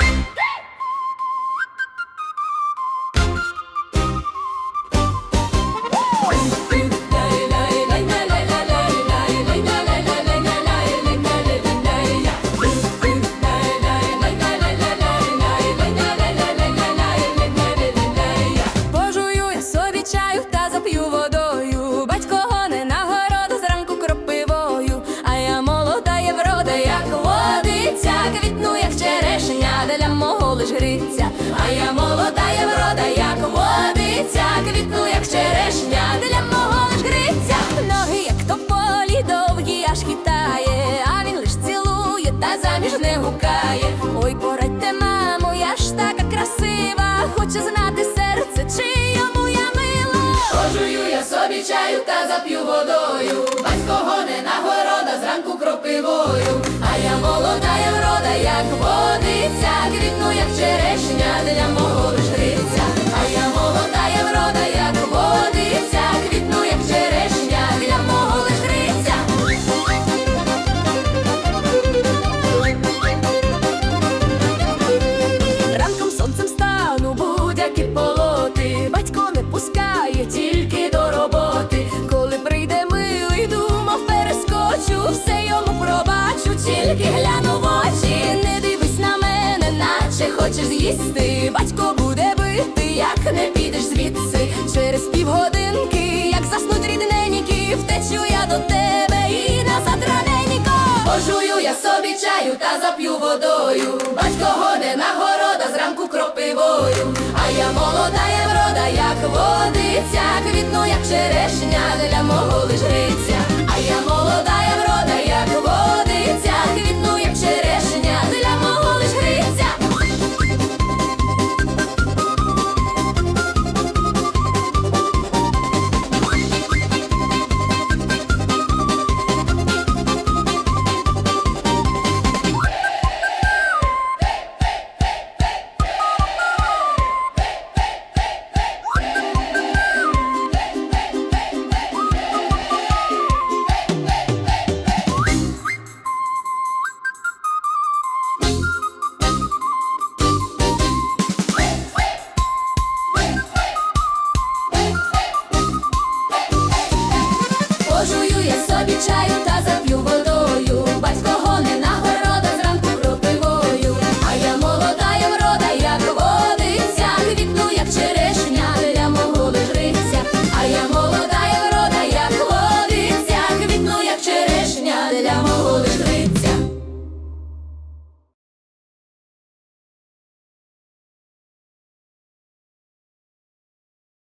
Woo! вітриця, а я молода, я врода, як водиця, квітну, як черешня, для мого лиш гриця, ноги, як тополі, довгі аж хитає, а він лиш цілує, та заміж не гукає. Ой, порадьте, мамо, я ж така красива, хоче знати серце, чи йому я мила. Пожую я собі чаю та зап'ю водою, батького не нагорода зранку. Тільки до роботи. Коли прийде милий, думав, перескочу, все йому пробачу, тільки гляну в очі. Не дивись на мене, наче хочеш з'їсти. Батько буде бити, як не підеш звідси. Через півгодинки, як заснуть рідненькі, втечу я до тебе і назад раненько. Пожую я собі чаю та зап'ю водою. Батько гоне на города зранку кропивою. А я молода як вітно, як черешня для мого лиш.